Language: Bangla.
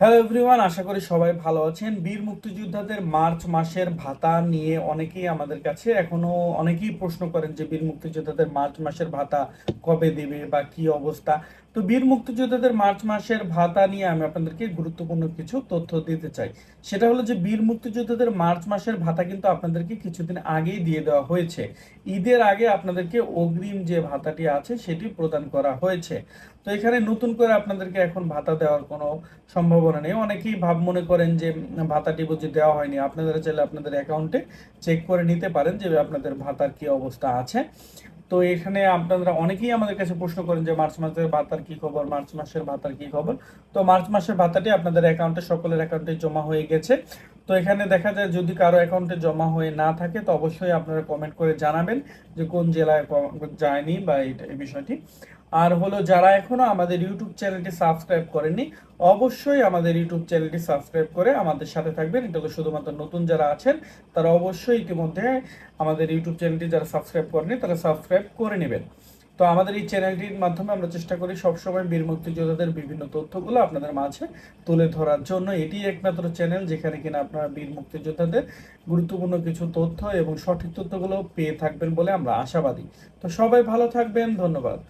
হ্যালো এভরিওয়ান আশা করি সবাই ভালো আছেন। বীর মুক্তিযোদ্ধাদের মার্চ মাসের ভাতা নিয়ে অনেকেই আমাদের কাছে এখনও অনেকেই প্রশ্ন করেন যে বীর মুক্তিযোদ্ধাদের মার্চ মাসের ভাতা কবে দেবে বা কি অবস্থা। তো বীর মুক্তিযোদ্ধাদের মার্চ মাসের ভাতা নিয়ে আমি আপনাদেরকে গুরুত্বপূর্ণ কিছু তথ্য দিতে চাই। সেটা হলো যে বীর মুক্তিযোদ্ধাদের মার্চ মাসের ভাতা কিন্তু আপনাদেরকে কিছুদিন আগেই দিয়ে দেওয়া হয়েছে। ঈদের আগে আপনাদেরকে অগ্রিম যে ভাতাটি আছে সেটি প্রদান করা হয়েছে। তো এখানে নতুন করে আপনাদেরকে এখন ভাতা দেওয়ার কোনো সম্ভাবনা নেই। অনেকেই ভাব মনে করেন যে ভাতাটি বুঝি দেওয়া হয়নি। আপনারা চাইলে আপনাদের অ্যাকাউন্টে চেক করে নিতে পারেন যে, আপনাদের ভাতার কি অবস্থা আছে। তো এখানে আপনারা অনেকেই আমাদের কাছে প্রশ্ন করেন যে, মার্চ মাসের ভাতার কি খবর? মার্চ মাসের ভাতার কি খবর? তো মার্চ মাসের ভাতাটি আপনাদের অ্যাকাউন্টে সকলের অ্যাকাউন্টে জমা হয়ে গেছে। তো এখানে দেখা যায় যদি কারও অ্যাকাউন্টে জমা হয়ে না থাকে, তো অবশ্যই আপনারা কমেন্ট করে জানাবেন যে কোন জেলায় যায়নি বা এই বিষয়টি। আর হলো যারা এখনও আমাদের ইউটিউব চ্যানেলটি সাবস্ক্রাইব করেননি, অবশ্যই আমাদের ইউটিউব চ্যানেলটি সাবস্ক্রাইব করে আমাদের সাথে থাকবেন। এটা হলো শুধুমাত্র নতুন যারা আছেন, তারা অবশ্যই ইতিমধ্যে আমাদের ইউটিউব চ্যানেলটি যারা সাবস্ক্রাইব করেনি তারা সাবস্ক্রাইব করে নেবেন। তো আমাদের এই চ্যানেলটির মাধ্যমে আমরা চেষ্টা করি সবসময় বীর মুক্তিযোদ্ধাদের বিভিন্ন তথ্যগুলো আপনাদের মাঝে তুলে ধরার জন্য। এটি একমাত্র চ্যানেল যেখানে কিনা আপনারা বীর মুক্তিযোদ্ধাদের গুরুত্বপূর্ণ কিছু তথ্য এবং সঠিক তথ্যগুলো পেয়ে থাকবেন বলে আমরা আশাবাদী। তো সবাই ভালো থাকবেন, ধন্যবাদ।